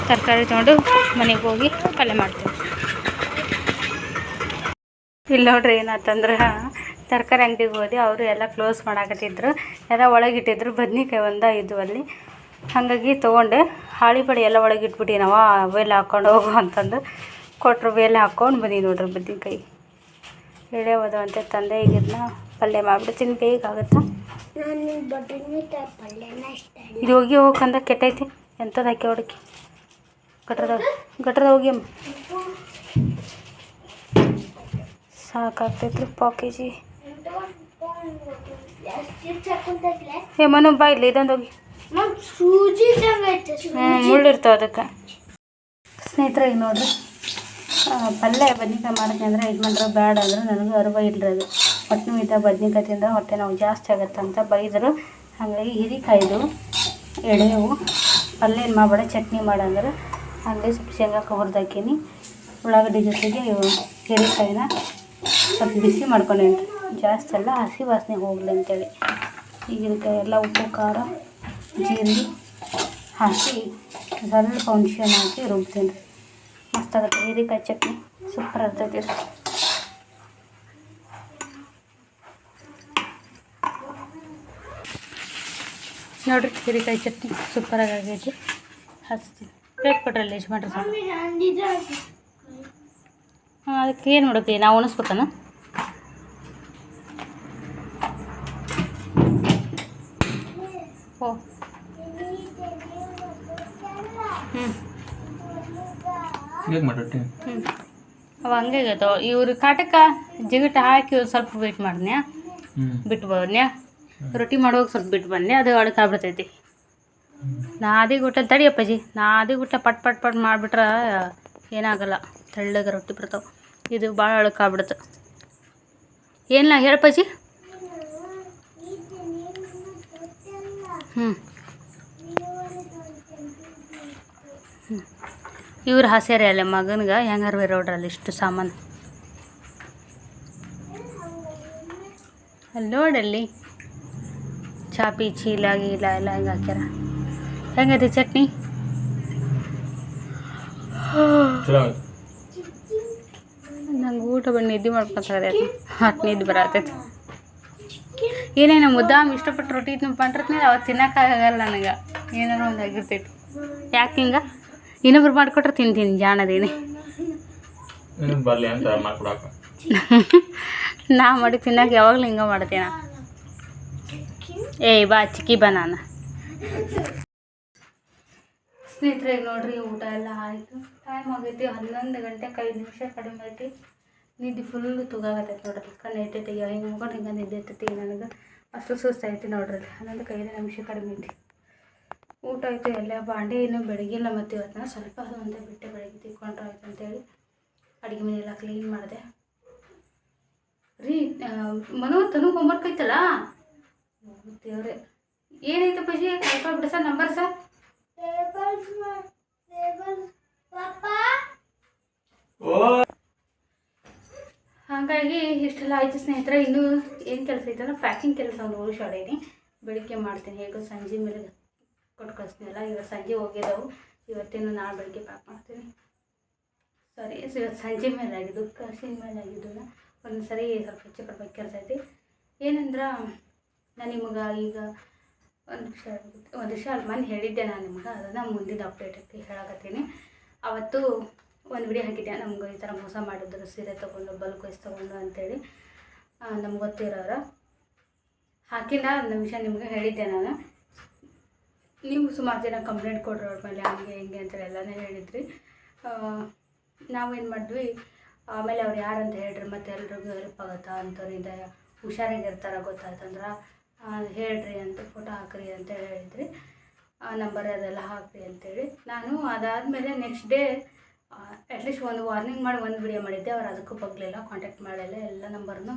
ತರಕಾರಿ ತೊಗೊಂಡು ಮನೆಗೆ ಹೋಗಿ ಪಲ್ಯ ಮಾಡ್ತೀವಿ. ಇಲ್ಲಿ ನೋಡ್ರಿ ಏನಾತಂದ್ರೆ, ತರಕಾರಿ ಅಂಗಡಿಗೆ ಹೋದೆ, ಅವರು ಎಲ್ಲ ಕ್ಲೋಸ್ ಮಾಡಾಕತ್ತಿದ್ರು. ಎಲ್ಲ ಒಳಗಿಟ್ಟಿದ್ರು, ಬದ್ನಿಕಾಯಿ ಒಂದ ಇದು ಅಲ್ಲಿ. ಹಾಗಾಗಿ ತೊಗೊಂಡೆ ಹಾಳಿ ಪಡಿ ಎಲ್ಲ ಒಳಗಿಟ್ಬಿಟ್ಟು ನಾವು ವೇಲೆ ಹಾಕ್ಕೊಂಡು ಹೋಗು ಅಂತಂದು ಕೊಟ್ಟರು ಬೇಲೆ ಹಾಕ್ಕೊಂಡು ಬಂದಿ ನೋಡ್ರಿ ಬದ್ನಿಕಾಯಿ. ಎಳೆ ಹೋದವಂತೆ ತಂದೆ ಈಗ ಪಲ್ಯ
ನಾನು ಬದನೆಕಾಯಿ ಪಲ್ಯನ ಇಷ್ಟ
ಇದು ಹೋಗಿ ಹೋಗಂದ ಕೆಟ್ಟೈತಿ ಎಂಥದ್ದು ಹಾಕಿ ಹೊಡಕ್ಕೆ ಗಟ್ರದ ಗಟ್ರದ ಹೋಗಿ ಅಮ್ಮ. ಸಾಕಾಗ್ತೈತ್ರಿ ಪಾವ್ ಕೆ ಜಿ ಏ ಮನು ಬಾ ಇಲ್ಲಿ ಇದೊಂದು ಹೋಗಿ. ಹ್ಞೂ ಮುಳ್ಳಿರ್ತಾವ ಅದಕ್ಕೆ. ಸ್ನೇಹಿತರೆ ಈಗ ನೋಡ್ರಿ ಪಲ್ಯ ಬದ್ನಿಕಾಯಿ ಮಾಡ್ತೀನಿ ಅಂದರೆ ಇದು ಮಾಡ್ರೆ ಬೇಡ ಅಂದ್ರೆ ನನಗೆ ಅರ್ವ ಇಲ್ಲರಿ ಅದು. ಹೊಟ್ಟೆ ಇದ್ದ ಬದ್ನಿಕಾಯಿ ತಿಂದ್ರೆ ಹೊಟ್ಟೆ ನೋವು ಜಾಸ್ತಿ ಆಗುತ್ತೆ ಅಂತ ಬೈದರು. ಹಾಗಾಗಿ ಹಿರಿಕಾಯ್ದು ಎಳೆವು ಪಲ್ಯ ಏನು ಮಾಡಬೇಡ, ಚಟ್ನಿ ಮಾಡಂದ್ರೆ ಹಾಗೆ ಸ್ವಲ್ಪ ಶೇಂಗಾ ಹುರಿದು ಹಾಕೀನಿ ಉಳ್ಳಾಗಡ್ಡಿ ಜೊತೆಗೆ ಹಿರಿಕಾಯಿನ ಸ್ವಲ್ಪ ಬಿಸಿ ಮಾಡ್ಕೊಂಡೇನಿ ಜಾಸ್ತಿ ಎಲ್ಲ ಹಸಿ ವಾಸನೆ ಹೋಗಲಿ ಅಂತೇಳಿ. ಈಗಿನಕಾಯಿ ಎಲ್ಲ ಉಪ್ಪು, ಖಾರ, ಜೀರಿಗೆ ಹಾಕಿ ಸ್ವಲ್ಪ ಫಂಕ್ಷನ್ ಹಾಕಿ ರುಬ್ತೀನಿ. ಮಸ್ತಾಗತ್ತೆ ಹೀರೆಕಾಯಿ ಚಟ್ನಿ. ಸೂಪರ್ ಇರ್ತೈತಿ ನೋಡ್ರಿ ಹೀರೆಕಾಯಿ ಚಟ್ನಿ ಸೂಪರಾಗಿ ಆಗೈತಿ ಹಚ್ತೀನಿ. ಪ್ಲೇಟ್ ಕೊಟ್ರಲ್ಲಿ ಎಷ್ಟು ಮಾಡ್ರಿ ಹಾಂ ಅದಕ್ಕೆ ಏನು ಮಾಡುತ್ತೆ ನಾವು ಉಣಿಸ್ಬೇಕನ? ಓ. ಹ್ಞೂ
ಹೇಗೆ
ಹ್ಞೂ ಅವ ಹಂಗೆ ಆಗೈತವ ಇವ್ರ ಕಾಟಕ್ಕ ಜಿಗಿಟ್ ಹಾಕಿ ಸ್ವಲ್ಪ ವೇಟ್ ಮಾಡಿದ್ನ್ಯಾ? ಬಿಟ್ಟು ರೊಟ್ಟಿ ಮಾಡುವಾಗ ಸ್ವಲ್ಪ ಬಿಟ್ಟು ಬಂದೆ ಅದು ಅಳಕ ಆಗ್ಬಿಡ್ತೈತಿ ನಾದಿ ಗುಟ್ಟ ತಡಿ ಅಪ್ಪಾಜಿ ನಾದಿ ಗುಟ್ಟ ಪಟ್ ಪಟ್ ಪಟ್ ಮಾಡಿಬಿಟ್ರೆ ಏನಾಗಲ್ಲ, ತೆಳ್ಳಗೆ ರೊಟ್ಟಿ ಬರ್ತಾವೆ. ಇದು ಭಾಳ ಅಳುಕ ಆಗ್ಬಿಡುತ್ತೆ ಏನಿಲ್ಲ ಹೇಳಪ್ಪಾಜಿ ಹ್ಞೂ ಇವ್ರು ಹಾಸ್ಯಾರ ಅಲ್ಲ ಮಗನಿಗೆ ಹೆಂಗಾರ ಬೇರೋಡ್ರಲ್ಲಿ ಇಷ್ಟು ಸಾಮಾನು. ಅಲ್ಲಿ ನೋಡಲ್ಲಿ ಚಾಪಿ ಚೀಲ ಗೀಲ ಎಲ್ಲ ಹಿಂಗೆ ಹಾಕ್ಯಾರ? ಹೆಂಗೈತಿ ಚಟ್ನಿ? ನಂಗೆ ಊಟ ಬಂದು ನಿದ್ದೆ ಮಾಡ್ಕೊತಾರೆ ಹತ್ತು ನಿದ್ದೆ ಬರತೈತಿ. ಏನೇನು ಮುದ್ದಾಮ್ ಇಷ್ಟಪಟ್ಟು ರೊಟ್ಟಿ ಪಂಟ್ರತ್ನೇ ಅವತ್ತು ತಿನ್ನೋಕ್ಕಾಗಲ್ಲ ನನಗೆ. ಏನಾರು ಒಂದು ಆಗಿರ್ತೈತಿ. ಯಾಕೆ ಹಿಂಗೆ? ಇನ್ನೊಬ್ರು ಮಾಡಿಕೊಟ್ರೆ ತಿಂತೀನಿ ಜಾಣದೇನೆ. <laughs> ನಾ ಮಾಡಿ ತಿನ್ನಕ್ಕೆ ಯಾವಾಗಲೂ ಹಿಂಗೆ ಮಾಡ್ತೀನ. ಏಯ್ ಬಾ, ಚಿಕ್ಕಿ ಬಾ ನಾನು. ಸ್ನೇಹಿತರೆ ನೋಡ್ರಿ, ಊಟ ಎಲ್ಲ ಆಯಿತು. ಟೈಮ್ ಆಗೈತಿ, ಹನ್ನೊಂದು ಗಂಟೆ, ಐದು ನಿಮಿಷ ಕಡಿಮೆ ಐತಿ. ನಿದ್ದೆ ಫುಲ್ ತುಗಾಗತ್ತೈತಿ ನೋಡ್ರಿ. ಕಣ್ಣು ಎತ್ತೈತಿ ಹಿಂಗೆ ಮುಗ್ಕೊಂಡು ಹಿಂಗೆ ನಿದ್ದೆ ಎತ್ತೈತಿ ನನಗೆ ಅಷ್ಟು ಸುಸ್ತೈತಿ ನೋಡ್ರಿ. ಹನ್ನೊಂದು ಐದು ನಿಮಿಷ ಕಡಿಮೆ ಐತಿ. ಊಟ ಆಯಿತು, ಎಲ್ಲ ಬಾಂಡೆ ಇನ್ನೂ ಬೆಳಗ್ಗೆಲ್ಲ ಮತ್ತೆ ಇವತ್ತಿನ ಸ್ವಲ್ಪ ಅದು ಒಂದೇ ಬಿಟ್ಟೆ ಬೆಳಗ್ಗೆ ತಿಕ್ಕೊಂಡ್ರೆ ಆಯ್ತು ಅಂತೇಳಿ ಅಡುಗೆ ಮನೆಯೆಲ್ಲ ಕ್ಲೀನ್ ಮಾಡಿದೆ. ರೀ ಮನೋ ತನಗೆ ಹೋಮ್ವರ್ಕ್ ಐತಲ್ಲ? ದೇವ್ರೆ ಏನೈತಪ್ಪ ಬಜಿ ಅಲ್ಪ ಬಿಡ sir number sir.
Tables table ಪಾಪ
ಓ.
ಹಾಗಾಗಿ ಇಷ್ಟೆಲ್ಲ ಆಯ್ತು ಸ್ನೇಹಿತರೆ ಇನ್ನೂ ಏನು ಕೆಲಸ ಐತಲ್ಲ ಪ್ಯಾಕಿಂಗ್ ಕೆಲಸ ಒಂದು ಉಳಿಸಾಡೀನಿ ಬೆಳಿಗ್ಗೆ ಮಾಡ್ತೀನಿ. ಹೇಗೋ ಸಂಜೆ ಮೇಲೆ ಕೊಟ್ಟು ಕಳಿಸ್ತೀನಲ್ಲ ಇವತ್ತು ಸಂಜೆ ಹೋಗಿದ್ದಾವು ಇವತ್ತಿನ ನಾಳೆ ಬೆಳಿಗ್ಗೆ ಪ್ಯಾಕ್ ಮಾಡ್ತೀನಿ. ಸರಿ ಇವತ್ತು ಸಂಜೆ ಮೇಲೆ ಆಗಿದ್ದು ಕಳ್ಸಿನ ಮೇಲೆ ಆಗಿದ್ದು ಒಂದು ಸರಿ ಸ್ವಲ್ಪ ಹೆಚ್ಚು ಕಡಿಮೆ ಕೆಲಸ ಐತಿ. ಏನಂದ್ರೆ ನಾನು ನಿಮಗೆ ಈಗ ಒಂದು ವಿಷಯ ಒಂದು ವಿಷಯ ಅಲ್ಲಿ ಮನೆ ಹೇಳಿದ್ದೆ ನಾನು ನಿಮ್ಗೆ ಅದನ್ನು ಮುಂದಿನ ಅಪ್ಡೇಟ್ ಹೇಳಕತ್ತೀನಿ. ಅವತ್ತು ಒಂದು ವಿಡಿಯೋ ಹಾಕಿದ್ದೆ ನಮ್ಗೆ ಈ ಥರ ಮೋಸ ಮಾಡಿದ್ರು, ಸೀರೆ ತೊಗೊಂಡು, ಬಲ್ಕ್ ವೈಸ್ ತೊಗೊಂಡು ಅಂತೇಳಿ. ನಮ್ಗೆ ಗೊತ್ತಿರೋರು. ಹಾಕಿಲ್ಲ ಒಂದು ವಿಷಯ ನಿಮ್ಗೆ ಹೇಳಿದ್ದೆ ನಾನು. ನೀವು ಸುಮಾರು ಜನ ಕಂಪ್ಲೇಂಟ್ ಕೊಡ್ರಿ ಅವ್ರ ಮೇಲೆ, ಹಂಗೆ, ಹಿಂಗೆ ಅಂತೇಳಿ ಎಲ್ಲನೇ ಹೇಳಿದ್ರಿ. ನಾವೇನು ಮಾಡಿದ್ವಿ, ಆಮೇಲೆ ಅವ್ರು ಯಾರಂತ ಅಂತ ಹೇಳ್ರಿ, ಮತ್ತೆ ಎಲ್ರಿಗೂ ಹೆಲ್ಪ್ ಆಗುತ್ತಾ ಅಂತವ್ರಿಂದ ಹುಷಾರಾಗಿರ್ತಾರ ಗೊತ್ತಾಯ್ತಂದ್ರೆ ಹೇಳ್ರಿ ಅಂತ ಫೋಟೋ ಹಾಕ್ರಿ ಅಂತ ಹೇಳಿದ್ರಿ. ಆ ನಂಬರ್ ಅದೆಲ್ಲ ಹಾಕ್ರಿ ಅಂತೇಳಿ. ನಾನು ಅದಾದಮೇಲೆ ನೆಕ್ಸ್ಟ್ ಡೇ ಅಟ್ಲೀಸ್ಟ್ ಒಂದು ವಾರ್ನಿಂಗ್ ಮಾಡಿ ಒಂದು ವಿಡಿಯೋ ಮಾಡಿದ್ದೆ. ಅವ್ರು ಅದಕ್ಕೂ ಬಗ್ಲಿಲ್ಲ ಕಾಂಟ್ಯಾಕ್ಟ್ ಮಾಡಲಿಲ್ಲ. ಎಲ್ಲ ನಂಬರ್ನು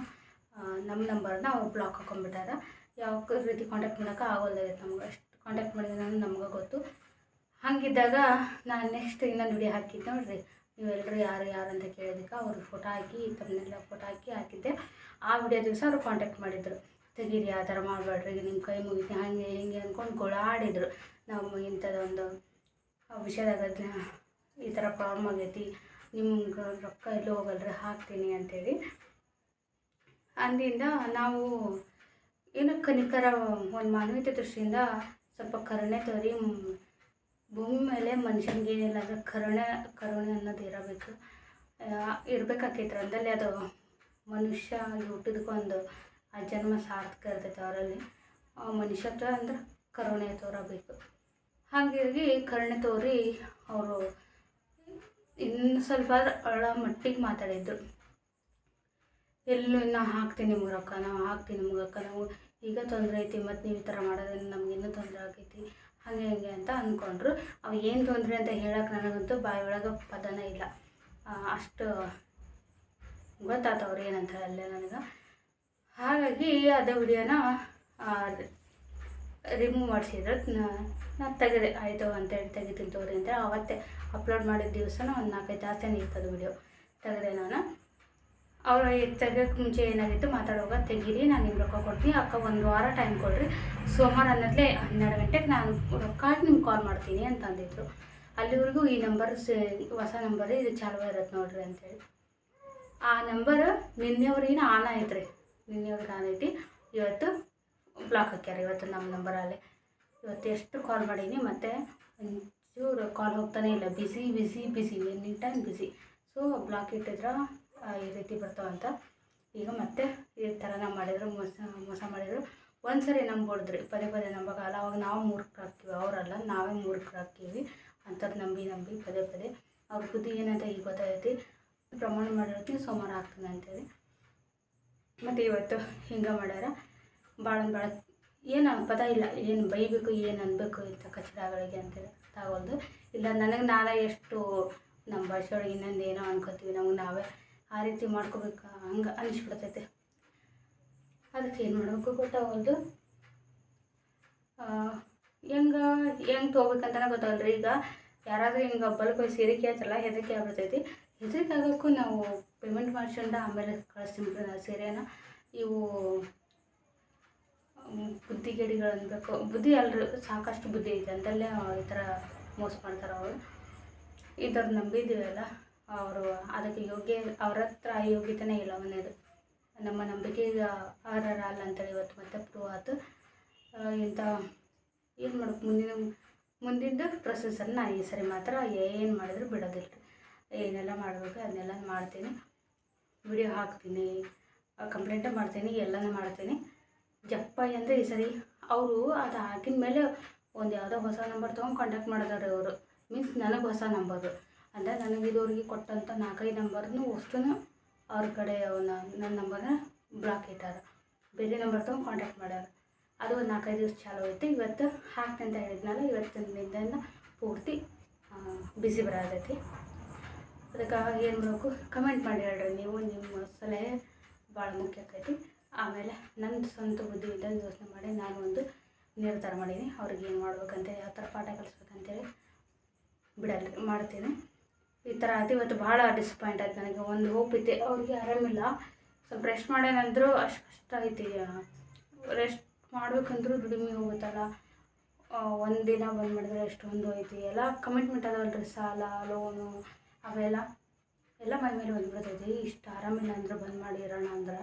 ನಮ್ಮ ನಂಬರ್ನ ಅವ್ರು ಬ್ಲಾಕ್ ಹಾಕೊಂಡ್ಬಿಟ್ಟಾರ. ಯಾವ ರೀತಿ ಕಾಂಟ್ಯಾಕ್ಟ್ ಮಾಡೋಕೆ ಆಗೋಲ್ದಾಗೈತೆ ನಮ್ಗೆ. ಅಷ್ಟು ಕಾಂಟ್ಯಾಕ್ಟ್ ಮಾಡಿದ್ರೆ ನಮ್ಗೆ ಗೊತ್ತು. ಹಾಗಿದ್ದಾಗ ನಾನು ನೆಕ್ಸ್ಟ್ ಇನ್ನೊಂದು ವಿಡಿಯೋ ಹಾಕಿದ್ದೆ ನೀವು ನೀವೆಲ್ಲರೂ ಯಾರು ಯಾರು ಅಂತ ಕೇಳಿದಕ್ಕೆ ಅವ್ರ ಫೋಟೋ ಹಾಕಿ ತಮ್ಮನ್ನೆಲ್ಲ ಫೋಟೋ ಹಾಕಿ ಹಾಕಿದ್ದೆ. ಆ ವಿಡಿಯೋ ದಿವಸ ಅವ್ರು ಕಾಂಟ್ಯಾಕ್ಟ್ ಮಾಡಿದ್ರು. ತೆಗೀರಿ ಆ ಥರ ಮಾಡಬೇಡ್ರಿ ನಿಮ್ಮ ಕೈ ಮುಗಿತಿ ಹಾಗೆ ಹಿಂಗೆ ಅಂದ್ಕೊಂಡು ಗೋಳಾಡಿದ್ರು. ನಾವು ಇಂಥದ್ದೊಂದು ವಿಷಯದಾಗ ಈ ಥರ ಪ್ರಾಬ್ಲಮ್ ಆಗೈತಿ, ನಿಮ್ಗೆ ರೊಕ್ಕ ಎಲ್ಲೂ ಹೋಗಲ್ರಿ, ಹಾಕ್ತೀನಿ ಅಂತೇಳಿ. ಅಂದಿಂದ ನಾವು ಏನು ಕನಿಕರ ಒಂದು ಮಾನವೀಯತೆ ದೃಷ್ಟಿಯಿಂದ ಸ್ವಲ್ಪ ಕರುಣೆ ತೋರಿ ಭೂಮಿ ಮೇಲೆ ಮನುಷ್ಯನಿಗೆ ಏನಿಲ್ಲ ಅಂದ್ರೆ ಕರುಣೆ ಕರುಣೆ ಅನ್ನೋದು ಇರಬೇಕು. ಇರ್ಬೇಕಾಕೈತ್ರ, ಅಂದಲ್ಲಿ ಅದು ಮನುಷ್ಯ ಹುಟ್ಟಿದಕ್ಕೊಂದು ಆ ಜನ್ಮ ಸಾರ್ಥಕ ಇರ್ತೈತೆ ಅವರಲ್ಲಿ. ಮನುಷ್ಯತ್ವ ಅಂದ್ರೆ ಕರುಣೆ ತೋರಬೇಕು. ಹಾಗಾಗಿ ಕರುಣೆ ತೋರಿ ಅವರು ಇನ್ನು ಸ್ವಲ್ಪ ಅಳ ಮಟ್ಟಿಗೆ ಮಾತಾಡಿದ್ರು. ಎಲ್ಲೂ ನಾ ಹಾಕ್ತೀನಿ ನಿಮ್ಗೆ ರೊಕ್ಕ ನಾವು ಹಾಕ್ತೀನಿ ನಿಮ್ಗೆ ರೊಕ್ಕ ನಾವು ಈಗ ತೊಂದರೆ ಐತಿ, ಮತ್ತು ನೀವು ಈ ಥರ ಮಾಡೋದ್ರಿಂದ ನಮ್ಗೆ ಇನ್ನೂ ತೊಂದರೆ ಆಗೈತಿ, ಹಾಗೆ ಹಂಗೆ ಅಂತ ಅಂದ್ಕೊಂಡ್ರು ಅವು ಏನು ತೊಂದರೆ ಅಂತ ಹೇಳಕ್ಕೆ ನನಗಂತೂ ಬಾಯಿ ಒಳಗೆ ಪದನೇ ಇಲ್ಲ. ಅಷ್ಟು ಗೊತ್ತಾತವ್ರು ಏನಂತ ಅಲ್ಲೇ ನನಗೆ. ಹಾಗಾಗಿ ಅದು ವಿಡಿಯೋನ ರಿಮೂವ್ ಮಾಡಿಸಿದ್ರು ನಾನು ತೆಗೆದೆ. ಆಯಿತು ಅಂತೇಳಿ ತೆಗಿತೀನಿ ತೋರಿ ಅಂತ ಅವತ್ತೆ ಅಪ್ಲೋಡ್ ಮಾಡಿದ ದಿವಸನೂ ಒಂದು ನಾಲ್ಕೈದು ಜಾಸ್ತಿನೇ ಇರ್ತದೆ ವಿಡಿಯೋ ತೆಗೆದೆ ನಾನು. ಅವ್ರು ತೆಗೋಕ್ಕೆ ಮುಂಚೆ ಏನಾಗಿತ್ತು ಮಾತಾಡುವಾಗ ತೆಗೀರಿ, ನಾನು ನಿಮ್ಗೆ ರೊಕ್ಕ ಕೊಡ್ತೀನಿ. ಅಕ್ಕ ಒಂದು ವಾರ ಟೈಮ್ ಕೊಡ್ರಿ. ಸೋಮವಾರ ಅನ್ನೋದ್ಲೇ ಹನ್ನೆರಡು ಗಂಟೆಗೆ ನಾನು ರೊಕ್ಕ ಹಾಕಿ ನಿಮ್ಗೆ ಕಾಲ್ ಮಾಡ್ತೀನಿ ಅಂತ ಅಂದಿದ್ರು. ಅಲ್ಲಿವರೆಗೂ ಈ ನಂಬರ್ ಹೊಸ ನಂಬರ್ ಇದು ಚಾಲು ಇರತ್ತೆ ನೋಡ್ರಿ ಅಂತೇಳಿ ಆ ನಂಬರ್ ನಿನ್ನೆವ್ರಿಗಿನ ಆನ್ ಐತ್ರಿ ಆನ್ ಐತಿ ಇವತ್ತು ಬ್ಲಾಕ್ ಹಾಕ್ಯಾರ, ಇವತ್ತು ನಮ್ಮ ನಂಬರಲ್ಲಿ ಇವತ್ತು ಎಷ್ಟು ಕಾಲ್ ಮಾಡೀನಿ ಮತ್ತು ಒಂಚೂರು ಕಾಲ್ ಹೋಗ್ತಾನೆ ಇಲ್ಲ. Busy busy busy any time busy so block ಇಟ್ಟಿದ್ರೆ ಈ ರೀತಿ ಬರ್ತಾವಂತ ಈಗ ಮತ್ತೆ ಈ ಥರನ ಮಾಡಿದ್ರು, ಮೋಸ ಮೋಸ ಮಾಡಿದ್ರು. ಒಂದು ಸರಿ ನಂಬಿಡ್ದ್ರಿ ಪದೇ ಪದೇ ನಂಬಕ್ಕಾಗಲ್ಲ. ಅವಾಗ ನಾವು ಮೂರ್ಖರಾಗ್ತೀವಿ ಅವರಲ್ಲ, ನಾವೇ ಮೂರ್ಖರಾಗ್ತೀವಿ ಅಂಥದ್ದು ನಂಬಿ ನಂಬಿ ಪದೇ ಪದೇ. ಅವ್ರ ಬುದ್ಧಿ ಏನಂತ ಈಗ ಗೊತ್ತಾಗೈತಿ. ಪ್ರಮಾಣ ಮಾಡಿರ್ತೀವಿ ಸೋಮವಾರ ಆಗ್ತಾನೆ ಅಂತೇಳಿ. ಮತ್ತು ಇವತ್ತು ಹಿಂಗೆ ಮಾಡ್ಯಾರ. ಭಾಳ ಭಾಳ ಏನು ಪದ ಇಲ್ಲ. ಏನು ಬೈಬೇಕು, ಏನು ಅನ್ಬೇಕು ಇಂಥ ಕಚಡಗಳಿಗೆ ಅಂತೇಳಿ ತಗೊಂಡು ಇಲ್ಲ, ನನಗೆ ನಾಳೆ ಎಷ್ಟು ನಮ್ಮ ಭಾಷೆ ಒಳಗೆ ಇನ್ನೊಂದು ಏನೋ ಅನ್ಕೋತೀವಿ, ನಮ್ಗೆ ನಾವೇ ಆ ರೀತಿ ಮಾಡ್ಕೋಬೇಕು ಹಂಗೆ ಅನಿಸ್ಬಿಡ್ತೈತೆ. ಅದಕ್ಕೆ ಏನು ಮಾಡಬೇಕು ಗೊತ್ತಾಗೋದು ಹೆಂಗೆ ಹೆಂಗೆ ಗೊತ್ತಾಗಲ್ಲ ಗೊತ್ತಾಗಲ್ರಿ ಈಗ ಯಾರಾದರೂ ಹಿಂಗೆ ಬಲ್ಕ್ ಸೀರೆ ಆಯ್ತಲ್ಲ ಹೆದರಿಕೆ ಆಗ್ಬಿಡ್ತೈತಿ. ಹೆದರಿಕೆ ಆಗೋಕ್ಕೂ ನಾವು ಪೇಮೆಂಟ್ ಮಾಡ್ಸ್ಕೊಂಡು ಆಮೇಲೆ ಕಳಿಸ್ತೀನಿ ಸೀರೆನ. ಇವು ಬುದ್ಧಿಗೇಡಿಗಳು ಅನ್ಬೇಕು. ಬುದ್ಧಿ ಅಲ್ರಿ, ಸಾಕಷ್ಟು ಬುದ್ಧಿ ಇದೆ ಅಂತಲ್ಲೇ ಈ ಥರ ಮೋಸ ಮಾಡ್ತಾರೆ ಅವರು. ಇದ್ರದ್ದು ನಂಬಿದ್ದೀವಲ್ಲ ಅವರು, ಅದಕ್ಕೆ ಯೋಗ್ಯ, ಅವ್ರ ಹತ್ರ ಯೋಗ್ಯತೆನೇ ಇಲ್ಲ ಒಂದೇದು ನಮ್ಮ ನಂಬಿಕೆಗೆ ಅರ್ಹರ ಅಲ್ಲ ಅಂತೇಳಿ ಇವತ್ತು ಮತ್ತೆ ಪ್ರೂವ್ ಆಯಿತು ಇಂಥ, ಏನು ಮಾಡೋಕೆ ಮುಂದಿನ ಮುಂದಿಂದು ಪ್ರೊಸೆಸನ್ನು ನಾನು ಈ ಸರಿ ಮಾತ್ರ ಏನು ಮಾಡಿದ್ರು ಬಿಡೋದಿಲ್ಲ ಏನೆಲ್ಲ ಮಾಡಬೇಕು, ಅದನ್ನೆಲ್ಲ ಮಾಡ್ತೀನಿ. ವಿಡಿಯೋ ಹಾಕ್ತೀನಿ ಕಂಪ್ಲೇಂಟ ಮಾಡ್ತೀನಿ, ಎಲ್ಲನೂ ಮಾಡ್ತೀನಿ. ಜಪ್ಪ ಅಂದರೆ ಈ ಸರಿ ಅವರು ಅದು ಹಾಕಿದ ಮೇಲೆ ಒಂದು ಯಾವುದೋ ಹೊಸ ನಂಬರ್ ತೊಗೊಂಡು ಕಾಂಟ್ಯಾಕ್ಟ್ ಮಾಡಿದಾರೆ ಅವರು. ಮೀನ್ಸ್ ನನಗೆ ಹೊಸ ನಂಬರು ಅಂದರೆ ನನಗೆ ಇದುವರೆಗೆ ಕೊಟ್ಟಂಥ ನಾಲ್ಕೈದು ನಂಬರ್ನು ವಸ್ತುನೂ ಅವ್ರ ಕಡೆ ಅವನ ನನ್ನ ನಂಬರ್ನ ಬ್ಲಾಕ್ ಇಟ್ಟಾರ. ಬೇರೆ ನಂಬರ್ ತೊಗೊಂಡು ಕಾಂಟ್ಯಾಕ್ಟ್ ಮಾಡ್ಯಾರ. ಅದು ಒಂದು ನಾಲ್ಕೈದು ದಿವಸ ಚಾಲು ಆಯಿತು. ಇವತ್ತು ಹಾಕ್ತಂತ ಹೇಳಿದ್ನಲ್ಲ ಇವತ್ತಿನಿಂದ ಪೂರ್ತಿ ಬಿಸಿ ಬರತೈತಿ. ಅದಕ್ಕೆ ಏನು ಮಾಡಬೇಕು? ಕಮೆಂಟ್ ಮಾಡಿ ಹೇಳ್ರಿ. ನೀವು ನಿಮ್ಮ ಸಲಹೆ ಭಾಳ ಮುಖ್ಯ ಆಕೈತಿ. ಆಮೇಲೆ ನನ್ನ ಸ್ವಂತ ಬುದ್ಧಿಯಿಂದ ಯೋಚನೆ ಮಾಡಿ ನಾನು ಒಂದು ನಿರ್ಧಾರ ಮಾಡೀನಿ. ಅವ್ರಿಗೆ ಏನು ಮಾಡ್ಬೇಕಂತೇಳಿ, ಯಾವ ಥರ ಪಾಠ ಕಲಿಸ್ಬೇಕಂತೇಳಿ ಬಿಡಲ್ಲ ಮಾಡ್ತೀನಿ. ಈ ಥರ ಆಯ್ತು. ಇವತ್ತು ಭಾಳ ಡಿಸಪಾಯಿಂಟ್ ಆಯ್ತು ನನಗೆ. ಒಂದು ಹೋಪ್ ಐತಿ. ಅವ್ರಿಗೆ ಆರಾಮಿಲ್ಲ ಸ್ವಲ್ಪ ರೆಸ್ಟ್ ಮಾಡ್ಯಾನಂದ್ರು ಅಷ್ಟು ಕಷ್ಟ ಐತಿ. ರೆಸ್ಟ್ ಮಾಡ್ಬೇಕಂದ್ರೂ ದುಡಿಮೆ ಹೋಗುತ್ತಲ್ಲ. ಒಂದು ದಿನ ಬಂದ್ ಮಾಡಿದ್ರೆ ಎಷ್ಟೊಂದು ಐತಿ. ಎಲ್ಲ ಕಮಿಟ್ಮೆಂಟ್ ಅದಾವಲ್ರಿ. ಸಾಲ ಲೋನು ಅವೆಲ್ಲ, ಎಲ್ಲ ಮೈ ಮೇಲೆ ಬಂದ್ಬಿಡ್ತೈತಿ. ಇಷ್ಟು ಆರಾಮಿಲ್ಲ ಅಂದ್ರೆ ಬಂದ್ ಮಾಡಿರೋಣ ಅಂದ್ರೆ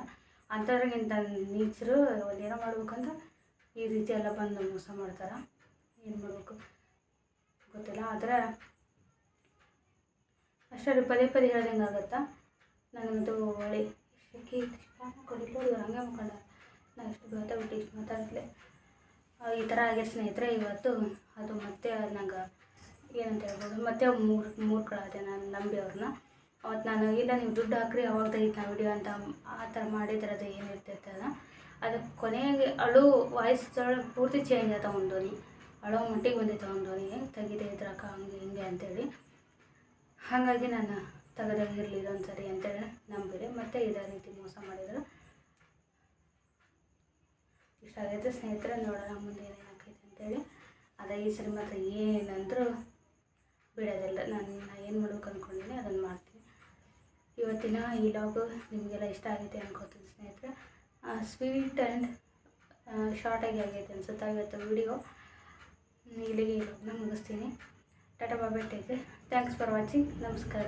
ಅಂಥವ್ರಿಗಿಂತ ನೀಚರು ಒಂದೇನೋ ಮಾಡ್ಬೇಕಂತ ಈ ರೀತಿ ಎಲ್ಲ ಬಂದು ಮೋಸ ಮಾಡ್ತಾರೆ. ಏನು ಮಾಡಬೇಕು? ಗೊತ್ತಿಲ್ಲ, ಆದರೆ ಅಷ್ಟೇ ಪದೇ ಪದೇ ಹೇಳ್ದಂಗೆ ಆಗುತ್ತಾ? ನನಗಂತೂ ಒಳ್ಳೆ ಸಿಕ್ಕಿ ಕೊಡಿಲ್ಲ ಹಂಗೆ ಮುಖಂಡ ನಾನು ಇಷ್ಟು ಬೇಟ ಬಿಟ್ಟು ಇಷ್ಟು ಮಾತಾಡ್ಲೆ ಈ ಥರ ಆಗಿದೆ ಸ್ನೇಹಿತರೆ, ಇವತ್ತು ಅದು ಮತ್ತೆ ನಂಗೆ ಏನಂತ ಹೇಳ್ಬೋದು, ಮತ್ತೆ ಮೂರು ಮೂರು ಕಳಾದೆ ನಾನು ನಂಬಿ ಅವ್ರನ್ನ. ಅವತ್ತು ನಾನು, ಇಲ್ಲ ನೀವು ದುಡ್ಡು ಹಾಕ್ರಿ, ಅವಾಗ ತೆಗಿತಾ ವಿಡಿಯೋ ಅಂತ ಆ ಥರ ಮಾಡಿದ್ರೆ ಅದು ಏನಿರ್ತೈತೆ ಇರ್ತೈತಲ್ಲ ಅದು ಕೊನೆಗೆ ಅಳು ವಾಯ್ಸ್ ಪೂರ್ತಿ ಚೇಂಜ್ ಆಯ್ತಾ ಒಂದು ಧ್ವನಿ. ಅಳೋ ಮಟ್ಟಿಗೆ ಬಂದಿತ್ತು ಒಂದು ಧ್ವನಿಗೆ ತೆಗಿದೇ ಇದ್ರಕ್ಕ, ಹಂಗೆ ಹಿಂಗೆ ಅಂತೇಳಿ. ಹಾಗಾಗಿ ನಾನು ತೆಗೆದಾಗಿರಲಿ ಇದೊಂದು ಸರಿ ಅಂತೇಳಿ ನಂಬಿದೆ. ಮತ್ತು ಇದೇ ರೀತಿ ಮೋಸ ಮಾಡಿದ್ರು. ಇಷ್ಟ ಆಗೈತೆ ಸ್ನೇಹಿತರೆ, ನೋಡೋಣ ಮುಂದೆ ಏನೇನು ಹಾಕೈತೆ ಅಂತೇಳಿ. ಅದೇ ಈ ಸರಿ ಮಾತ್ರ ಏನಂದ್ರೂ ಬಿಡೋದಿಲ್ಲ. ನಾನು ಏನು ಮಾಡ್ಬೇಕು ಅಂದ್ಕೊಂಡಿದ್ದೀನಿ ಅದನ್ನು ಮಾಡ್ತೀನಿ. ಇವತ್ತಿನ ಈ ಲಾಗು ನಿಮಗೆಲ್ಲ ಇಷ್ಟ ಆಗೈತೆ ಅನ್ಕೋತೀನಿ ಸ್ನೇಹಿತರೆ. ಸ್ವೀಟ್ ಆ್ಯಂಡ್ ಶಾರ್ಟಾಗಿ ಆಗೈತೆ ಅನ್ಸುತ್ತೆ ಇವತ್ತು ವಿಡಿಯೋ ಇಲ್ಲಿಗೆ ಲಾಗ್ನ ಮುಗಿಸ್ತೀನಿ. Tata bye take thanks for watching ನಮಸ್ಕಾರ.